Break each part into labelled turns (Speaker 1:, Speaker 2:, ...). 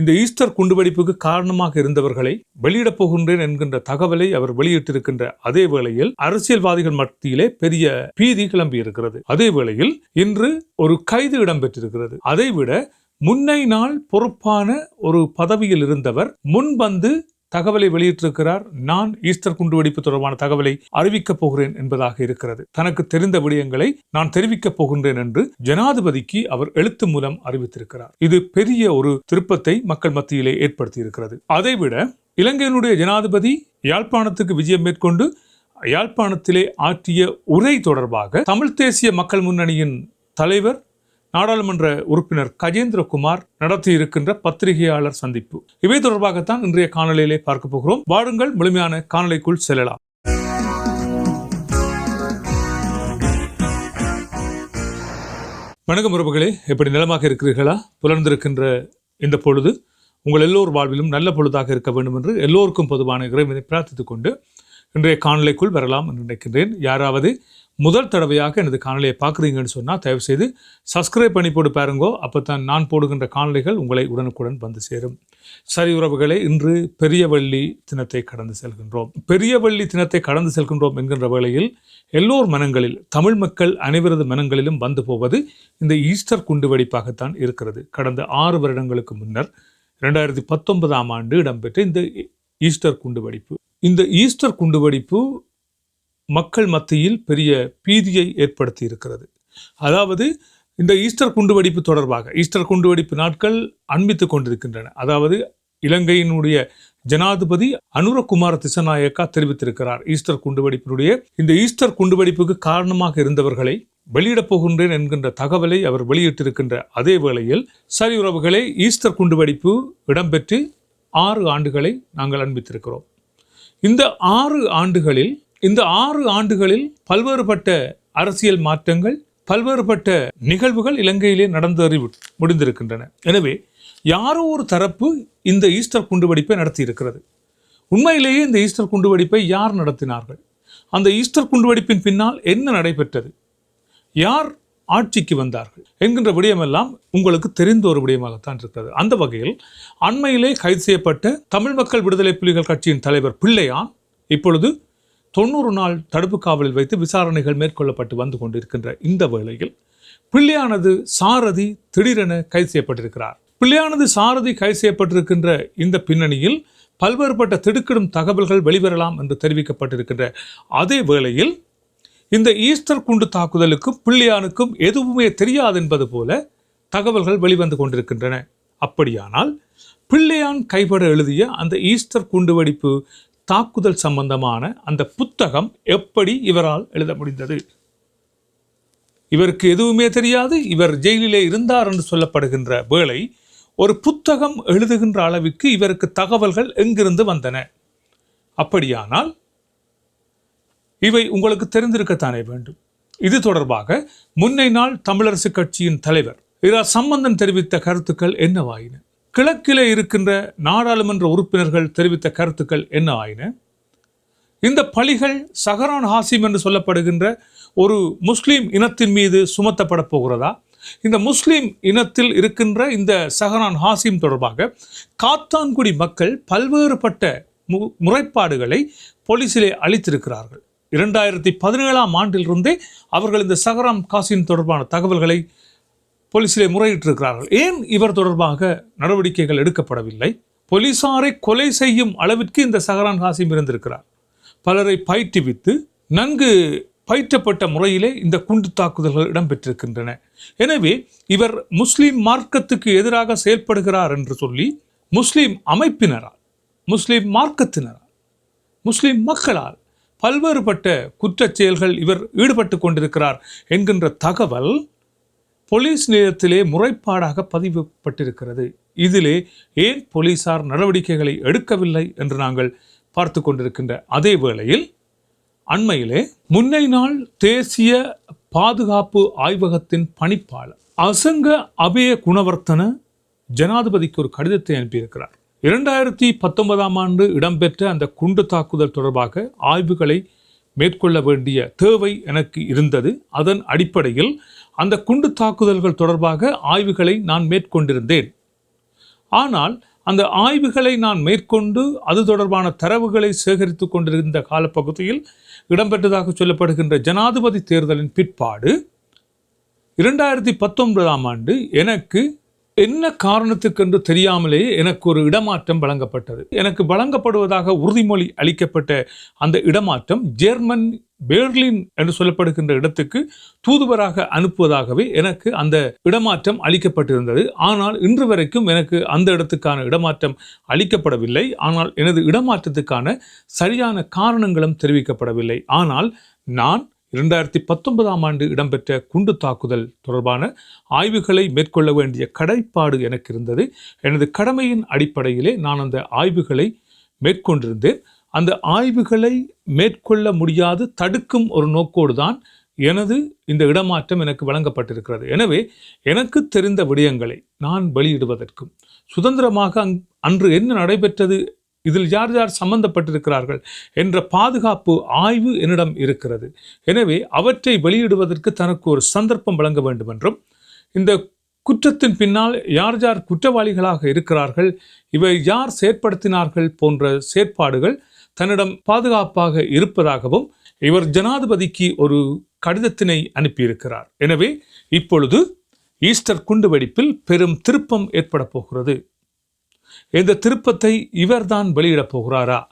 Speaker 1: இந்த ஈஸ்டர் குண்டுவெடிப்புக்கு காரணமாக இருந்தவர்களை வெளியிடப் போகின்றேன் என்கின்ற தகவலை அவர் வெளியிட்டிருக்கின்ற அதே வேளையில் அரசியல்வாதிகள் மத்தியிலே பெரிய பீதி கிளம்பி இருக்கிறது அதே வேளையில் இன்று ஒரு கைது இடம்பெற்றிருக்கிறது. அதைவிட முன்னை நாள் பொறுப்பான ஒரு பதவியில் இருந்தவர் முன்வந்து தகவலை வெளியிட்டிருக்கிறார். நான் ஈஸ்டர் குண்டுவெடிப்பு தொடர்பான தகவலை அறிவிக்கப் போகிறேன் என்பதாக இருக்கிறது. தனக்கு தெரிந்த விடயங்களை நான் தெரிவிக்கப் போகின்றேன் என்று ஜனாதிபதிக்கு அவர் எழுத்து மூலம் அறிவித்திருக்கிறார். இது பெரிய ஒரு திருப்பத்தை மக்கள் மத்தியிலே ஏற்படுத்தியிருக்கிறது. அதைவிட இலங்கையினுடைய ஜனாதிபதி யாழ்ப்பாணத்துக்கு விஜயம் மேற்கொண்டு யாழ்ப்பாணத்திலே ஆற்றிய உரை தொடர்பாக தமிழ் தேசிய மக்கள் முன்னணியின் தலைவர் நாடாளுமன்ற உறுப்பினர் கஜேந்திரகுமார் நடத்தி இருக்கின்ற பத்திரிகையாளர் சந்திப்பு. இவை தொடர்பாகத்தான் இன்றைய காணொலியிலே பார்க்க போகிறோம். வாருங்கள் முழுமையான காணொலிக்குள் செல்லலாம். வணக்கம் உறவுகளே. எப்படி நிலமாக இருக்கிறீர்களா? புலர்ந்திருக்கின்ற இந்த பொழுது உங்கள் எல்லோர் வாழ்விலும் நல்ல பொழுதாக இருக்க வேண்டும் என்று எல்லோருக்கும் பொதுவான இறைவனை பிரார்த்தித்துக் கொண்டு இன்றைய காணொலிக்குள் வரலாம் என்று நினைக்கின்றேன். யாராவது முதல் தடவையாக எனது காணொலியை பார்க்குறீங்கன்னு சொன்னால் தயவுசெய்து சப்ஸ்கிரைப் பண்ணி போட்டு பாருங்கோ. அப்போ தான் நான் போடுகின்ற காணொலிகள் உங்களை உடனுக்குடன் வந்து சேரும். சரி உறவுகளை இன்று பெரியவள்ளி தினத்தை கடந்து செல்கின்றோம். பெரியவள்ளி தினத்தை கடந்து செல்கின்றோம் என்கின்ற வேளையில் எல்லோர் மனங்களில் தமிழ் மக்கள் அனைவரது மனங்களிலும் வந்து போவது இந்த ஈஸ்டர் குண்டுவெடிப்பாகத்தான் இருக்கிறது. கடந்த ஆறு வருடங்களுக்கு முன்னர் இரண்டாயிரத்தி பத்தொன்பதாம் ஆண்டு இடம்பெற்ற இந்த ஈஸ்டர் குண்டுவெடிப்பு இந்த ஈஸ்டர் குண்டுவெடிப்பு மக்கள் மத்தியில் பெரிய பீதியை ஏற்படுத்தி இருக்கிறது அதாவது இந்த ஈஸ்டர் குண்டுவெடிப்பு தொடர்பாக ஈஸ்டர் குண்டுவெடிப்பு நாட்கள் அண்மித்துக் கொண்டிருக்கின்றன. அதாவது இலங்கையினுடைய ஜனாதிபதி அனுரகுமார திசநாயக்கா தெரிவித்திருக்கிறார் ஈஸ்டர் குண்டுவெடிப்பினுடைய. இந்த ஈஸ்டர் குண்டுவெடிப்புக்கு காரணமாக இருந்தவர்களை வெளியிடப் போகின்றேன் என்கின்ற தகவலை அவர் வெளியிட்டிருக்கின்ற அதே வேளையில் சரி உறவுகளை ஈஸ்டர் குண்டுவெடிப்பு இடம்பெற்று ஆறு ஆண்டுகளை நாங்கள் அண்மித்திருக்கிறோம். இந்த ஆறு ஆண்டுகளில் இந்த ஆறு ஆண்டுகளில் பல்வேறுபட்ட அரசியல் மாற்றங்கள் பல்வேறுபட்ட நிகழ்வுகள் இலங்கையிலே நடந்தேறி முடிந்திருக்கின்றன. எனவே யாரோ ஒரு தரப்பு இந்த ஈஸ்டர் குண்டுவெடிப்பை நடத்தி இருக்கிறது உண்மையிலேயே இந்த ஈஸ்டர் குண்டுவெடிப்பை யார் நடத்தினார்கள்? அந்த ஈஸ்டர் குண்டுவெடிப்பின் பின்னால் என்ன நடைபெற்றது? யார் ஆட்சிக்கு வந்தார்கள்? என்கின்ற விடயமெல்லாம் உங்களுக்கு தெரிந்த ஒரு விடயமாகத்தான் இருக்கிறது. அந்த வகையில் அண்மையிலே கைது செய்யப்பட்ட தமிழ் மக்கள் விடுதலை புலிகள் கட்சியின் தலைவர் பிள்ளையான் இப்பொழுது தொண்ணூறு நாள் தடுப்பு காவலில் வைத்து விசாரணைகள் மேற்கொள்ளப்பட்டு வந்து கொண்டிருக்கின்ற இந்த வேளையில் பிள்ளையானது சாரதி திடீரென கைது செய்யப்பட்டிருக்கிறார். பிள்ளையானது சாரதி கைது செய்யப்பட்டிருக்கின்ற இந்த பின்னணியில் பல்வேறுபட்ட திடுக்கிடும் தகவல்கள் வெளிவரலாம் என்று தெரிவிக்கப்பட்டிருக்கின்ற அதே வேளையில் இந்த ஈஸ்டர் குண்டு தாக்குதலுக்கும் பிள்ளையானுக்கும் எதுவுமே தெரியாது என்பது போல தகவல்கள் வெளிவந்து கொண்டிருக்கின்றன. அப்படியானால் பிள்ளையான் கைப்பட எழுதிய அந்த ஈஸ்டர் குண்டு வெடிப்பு தாக்குதல் சம்பந்தமான அந்த புத்தகம் எப்படி இவரால் எழுத முடிந்தது இவருக்கு எதுவுமே தெரியாது இவர் ஜெயிலிலே இருந்தார் என்று சொல்லப்படுகின்ற வேளை ஒரு புத்தகம் எழுதுகின்ற அளவுக்கு இவருக்கு தகவல்கள் எங்கிருந்து வந்தன? அப்படியானால் இவை உங்களுக்கு தெரிந்திருக்கத்தானே வேண்டும். இது தொடர்பாக முன்னை நாள் தமிழரசு கட்சியின் தலைவர் இரா சம்பந்தன் தெரிவித்த கருத்துக்கள் என்னவாயின? கிழக்கிலே இருக்கின்ற நாடாளுமன்ற உறுப்பினர்கள் தெரிவித்த கருத்துக்கள் என்ன ஆயின? இந்த பழிகள் சஹரான் ஹாசிம் என்று சொல்லப்படுகின்ற ஒரு முஸ்லீம் இனத்தின் மீது சுமத்தப்பட போகிறதா? இந்த முஸ்லீம் இனத்தில் இருக்கின்ற இந்த சஹரான் ஹாசிம் தொடர்பாக காத்தான்குடி மக்கள் பல்வேறுபட்ட மு முறைப்பாடுகளை போலீசிலே அளித்திருக்கிறார்கள். இரண்டாயிரத்தி பதினேழாம் ஆண்டிலிருந்தே அவர்கள் இந்த சஹரான் காசிம் தொடர்பான தகவல்களை போலீஸிலே முறையிட்டிருக்கிறார்கள். ஏன் இவர் தொடர்பாக நடவடிக்கைகள் எடுக்கப்படவில்லை? போலீசாரை கொலை செய்யும் அளவிற்கு இந்த சஹரான் ஹாசிம் இருந்திருக்கிறார். பலரை பயிற்றுவித்து நன்கு பயிற்றப்பட்ட முறையிலே இந்த குண்டு தாக்குதல்கள் இடம்பெற்றிருக்கின்றன. எனவே இவர் முஸ்லீம் மார்க்கத்துக்கு எதிராக செயல்படுகிறார் என்று சொல்லி முஸ்லீம் அமைப்பினரால் முஸ்லீம் மார்க்கத்தினரால் முஸ்லீம் மக்களால் பல்வேறுபட்ட குற்றச் செயல்கள் இவர் ஈடுபட்டு கொண்டிருக்கிறார் என்கின்ற தகவல் போலீஸ் நிலையத்திலே முறைப்பாடாக பதிவுப்பட்டிருக்கிறது இதிலே ஏன் போலீசார் நடவடிக்கைகளை எடுக்கவில்லை என்று நாங்கள் பார்த்து கொண்டிருக்கின்ற அதே வேளையில் அண்மையிலே முன்னை நாள் தேசிய பாதுகாப்பு ஆய்வகத்தின் பணிப்பாளர் அசங்க அபய குணவர்த்தன ஜனாதிபதிக்கு ஒரு கடிதத்தை அனுப்பியிருக்கிறார். இரண்டாயிரத்தி பத்தொன்பதாம் ஆண்டு இடம்பெற்ற அந்த குண்டு தாக்குதல் தொடர்பாக ஆய்வுகளை மேற்கொள்ள வேண்டிய தேவை எனக்கு இருந்தது. அதன் அடிப்படையில் அந்த குண்டு தாக்குதல்கள் தொடர்பாக ஆய்வுகளை நான் மேற்கொண்டிருந்தேன். ஆனால் அந்த ஆய்வுகளை நான் மேற்கொண்டு அது தொடர்பான தரவுகளை சேகரித்து கொண்டிருந்த காலப்பகுதியில் இடம்பெற்றதாக சொல்லப்படுகின்ற ஜனாதிபதி தேர்தலின் பிற்பாடு இரண்டாயிரத்தி பத்தொன்பதாம் ஆண்டு எனக்கு என்ன காரணத்துக்கென்று தெரியாமலேயே எனக்கு ஒரு இடமாற்றம் வழங்கப்பட்டது. எனக்கு வழங்கப்படுவதாக உறுதிமொழி அளிக்கப்பட்ட அந்த இடமாற்றம் ஜெர்மன் பெர்லின் என்று சொல்லப்படுகின்ற இடத்துக்கு தூதுவராக அனுப்புவதாகவே எனக்கு அந்த இடமாற்றம் அளிக்கப்பட்டிருந்தது. ஆனால் இன்று வரைக்கும் எனக்கு அந்த இடத்துக்கான இடமாற்றம் அளிக்கப்படவில்லை. ஆனால் எனது இடமாற்றத்துக்கான சரியான காரணங்களும் தெரிவிக்கப்படவில்லை. ஆனால் நான் இரண்டாயிரத்தி பத்தொன்பதாம் ஆண்டு இடம்பெற்ற குண்டு தாக்குதல் தொடர்பான ஆய்வுகளை மேற்கொள்ள வேண்டிய கடைப்பாடு எனக்கு இருந்தது. எனது கடமையின் அடிப்படையிலே நான் அந்த ஆய்வுகளை மேற்கொண்டிருந்தேன். அந்த ஆய்வுகளை மேற்கொள்ள முடியாது தடுக்கும் ஒரு நோக்கோடு தான் எனது இந்த இடமாற்றம் எனக்கு வழங்கப்பட்டிருக்கிறது. எனவே எனக்கு தெரிந்த விடயங்களை நான் வெளியிடுவதற்கும் சுதந்திரமாக அன்று என்ன நடைபெற்றது இதில் யார் யார் சம்பந்தப்பட்டிருக்கிறார்கள் என்ற பாதுகாப்பு ஆய்வு என்னிடம் இருக்கிறது. எனவே அவற்றை வெளியிடுவதற்கு தனக்கு ஒரு சந்தர்ப்பம் வழங்க வேண்டும் என்றும் இந்த குற்றத்தின் பின்னால் யார் யார் குற்றவாளிகளாக இருக்கிறார்கள் இவை யார் செயற்படுத்தினார்கள் போன்ற செயற்பாடுகள் தன்னிடம் பாதுகாப்பாக இருப்பதாகவும் இவர் ஜனாதிபதிக்கு ஒரு கடிதத்தினை அனுப்பியிருக்கிறார். எனவே இப்பொழுது ஈஸ்டர் குண்டுவெடிப்பில் பெரும் திருப்பம் ஏற்பட போகிறது. இந்த திருப்பத்தை இவர்தான் வெளியிடப் போகிறாரா?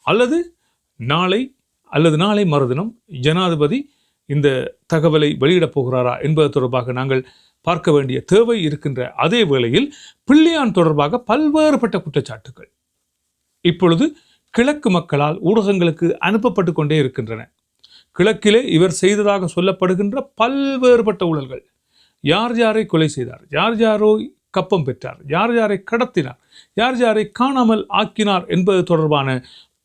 Speaker 1: அல்லது நாளை அல்லது நாளை மறுதினம் ஜனாதிபதி இந்த தகவலை வெளியிடப் போகிறாரா என்பது தொடர்பாக நாங்கள் பார்க்க வேண்டிய தேவை இருக்கின்ற அதே வேளையில் பிள்ளையான் தொடர்பாக பல்வேறுபட்ட குற்றச்சாட்டுகள் இப்பொழுது கிழக்கு மக்களால் ஊடகங்களுக்கு அனுப்பப்பட்டு கொண்டே இருக்கின்றன. கிழக்கிலே இவர் செய்ததாக சொல்லப்படுகின்ற பல்வேறுபட்ட ஊழல்கள். யார் யாரை கொலை செய்தார்? யார் யாரோ கப்பம் பெற்றார். யார் யாரை கடத்தினார்? யார் யாரை காணாமல் ஆக்கினார் என்பது தொடர்பான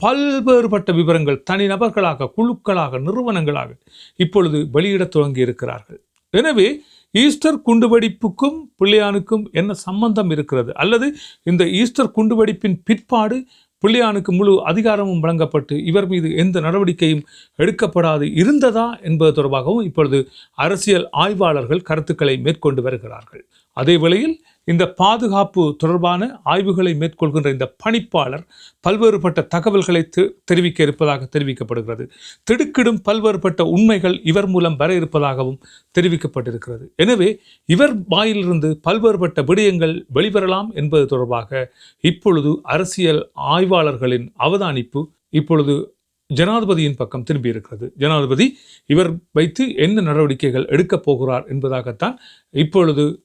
Speaker 1: பல்வேறுபட்ட விவரங்கள் தனிநபர்களாக குழுக்களாக நிறுவனங்களாக இப்பொழுது வெளியிடத் துவங்கி இருக்கிறார்கள் எனவே ஈஸ்டர் குண்டுவெடிப்புக்கும் பிள்ளையானுக்கும் என்ன சம்பந்தம் இருக்கிறது? அல்லது இந்த ஈஸ்டர் குண்டுவெடிப்பின் பிற்பாடு பிள்ளையானுக்கு முழு அதிகாரமும் வழங்கப்பட்டு இவர் மீது எந்த நடவடிக்கையும் எடுக்கப்படாது இருந்ததா என்பது தொடர்பாகவும் இப்பொழுது அரசியல் ஆய்வாளர்கள் கருத்துக்களை மேற்கொண்டு வருகிறார்கள். அதே வேளையில் இந்த பாதுகாப்பு தொடர்பான ஆய்வுகளை மேற்கொள்கின்ற இந்த பணிப்பாளர் பல்வேறுபட்ட தகவல்களை தெ- தெரிவிக்க இருப்பதாக தெரிவிக்கப்படுகிறது. திடுக்கிடும் பல்வேறுபட்ட உண்மைகள் இவர் மூலம் வர இருப்பதாகவும் தெரிவிக்கப்பட்டிருக்கிறது. எனவே இவர் வாயிலிருந்து பல்வேறுபட்ட விடயங்கள் வெளிவரலாம் என்பது தொடர்பாக இப்பொழுது அரசியல் ஆய்வாளர்களின் அவதானிப்பு இப்பொழுது ஜனாதிபதியின் பக்கம் திரும்பியிருக்கிறது. ஜனாதிபதி இவர் வைத்து என்ன நடவடிக்கைகள் எடுக்கப் போகிறார் என்பதாகத்தான் இப்பொழுது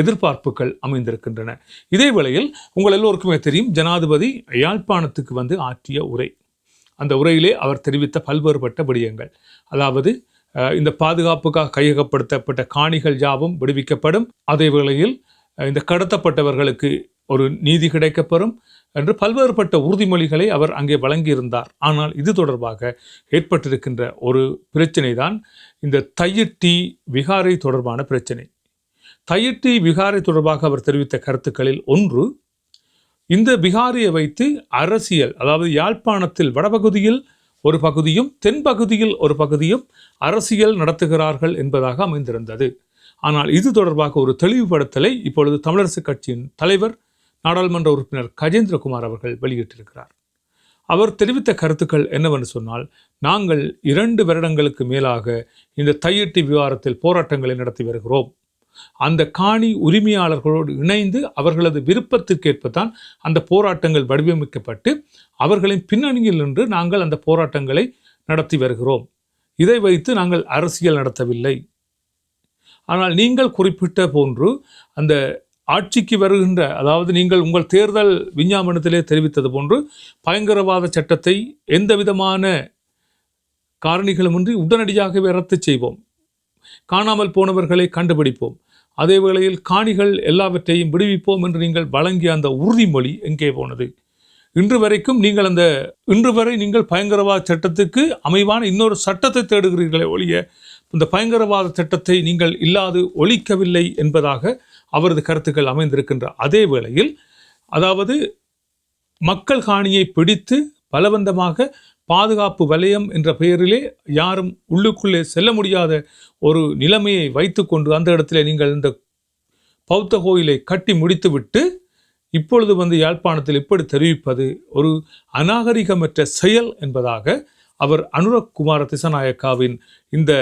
Speaker 1: எதிர்பார்ப்புகள் அமைந்திருக்கின்றன. இதே வேளையில் உங்கள் எல்லோருக்குமே தெரியும் ஜனாதிபதி யாழ்ப்பாணத்துக்கு வந்து ஆற்றிய உரை. அந்த உரையிலே அவர் தெரிவித்த பல்வேறுபட்ட விடயங்கள். அதாவது இந்த பாதுகாப்புக்காக கையகப்படுத்தப்பட்ட காணிகள் யாவும் விடுவிக்கப்படும். அதே வேளையில் இந்த கடத்தப்பட்டவர்களுக்கு ஒரு நீதி கிடைக்கப்பெறும் என்று பல்வேறுபட்ட உறுதிமொழிகளை அவர் அங்கே வழங்கியிருந்தார். ஆனால் இது தொடர்பாக ஏற்பட்டிருக்கின்ற ஒரு பிரச்சனை தான் இந்த தையிட்டி விகாரை தொடர்பான பிரச்சனை. தயிட்டி விகாரை தொடர்பாக அவர் தெரிவித்த கருத்துக்களில் ஒன்று இந்த பிகாரியை வைத்து அரசியல் அதாவது யாழ்ப்பாணத்தில் வடபகுதியில் ஒரு பகுதியும் தென்பகுதியில் ஒரு பகுதியும் அரசியல் நடத்துகிறார்கள் என்பதாக அமைந்திருந்தது. ஆனால் இது தொடர்பாக ஒரு தெளிவுபடுத்தலை இப்பொழுது தமிழரசுக் கட்சியின் தலைவர் நாடாளுமன்ற உறுப்பினர் கஜேந்திரகுமார் அவர்கள் வெளியிட்டிருக்கிறார். அவர் தெரிவித்த கருத்துக்கள் என்னவென்று சொன்னால் நாங்கள் இரண்டு வருடங்களுக்கு மேலாக இந்த தையிட்டி விவகாரத்தில் போராட்டங்களை நடத்தி வருகிறோம். அந்த காணி உரிமையாளர்களோடு இணைந்து அவர்களது விருப்பத்திற்கேற்பதான் அந்த போராட்டங்கள் வடிவமைக்கப்பட்டு அவர்களின் பின்னணியில் நின்று நாங்கள் அந்த போராட்டங்களை நடத்தி வருகிறோம். இதை வைத்து நாங்கள் அரசியல் நடத்தவில்லை. ஆனால் நீங்கள் குறிப்பிட்ட போன்று அந்த ஆட்சிக்கு வருகின்ற அதாவது நீங்கள் உங்கள் தேர்தல் விஞ்ஞாபனத்திலே தெரிவித்தது போன்று பயங்கரவாத சட்டத்தை எந்த விதமான காரணிகளுமின்றி உடனடியாகவே ரத்து செய்வோம். காணாமல் போனவர்களை கண்டுபிடிப்போம். அதே வேளையில் காணிகள் எல்லாவற்றையும் விடுவிப்போம் என்று நீங்கள் வழங்கிய அந்த உறுதிமொழி எங்கே போனது? இன்று வரைக்கும் நீங்கள் அந்த இன்று வரை நீங்கள் பயங்கரவாத சட்டத்துக்கு அமைவான இன்னொரு சட்டத்தை தேடுகிறீர்களே ஒழிய இந்த பயங்கரவாத சட்டத்தை நீங்கள் இல்லாது ஒழிக்கவில்லை என்பதாக அவரது கருத்துக்கள் அமைந்திருக்கின்ற அதே வேளையில் அதாவது மக்கள் காணியை பிடித்து பலவந்தமாக பாதுகாப்பு வலயம் என்ற பெயரிலே யாரும் உள்ளுக்குள்ளே செல்ல முடியாத ஒரு நிலைமையை வைத்துக்கொண்டு அந்த இடத்துல நீங்கள் இந்த பௌத்த கோயிலை கட்டி முடித்துவிட்டு இப்பொழுது வந்து யாழ்ப்பாணத்தில் இப்படி தெரிவிப்பது ஒரு அநாகரிகமற்ற செயல் என்பதாக அவர் அனுரக் குமார திசநாயக்காவின் இந்த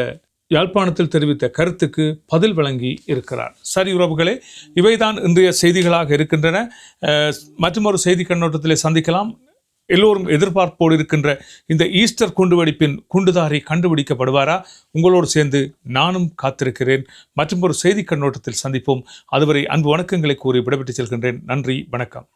Speaker 1: யாழ்ப்பாணத்தில் தெரிவித்த கருத்துக்கு பதில் வழங்கி இருக்கிறார். சரி உறவுகளே இவைதான் இன்றைய செய்திகளாக இருக்கின்றன. அஹ், மற்றுமொரு செய்தி கண்ணோட்டத்திலே சந்திக்கலாம். எல்லோரும் எதிர்பார்ப்போடு இருக்கின்ற இந்த ஈஸ்டர் குண்டுவெடிப்பின் குண்டுதாரி கண்டுபிடிக்கப்படுவாரா? உங்களோடு சேர்ந்து நானும் காத்திருக்கிறேன். மற்றும் ஒரு செய்தி கண்ணோட்டத்தில் சந்திப்போம். அதுவரை அன்பு வணக்கங்களை கூறி விடைபெற்று செல்கின்றேன். நன்றி வணக்கம்.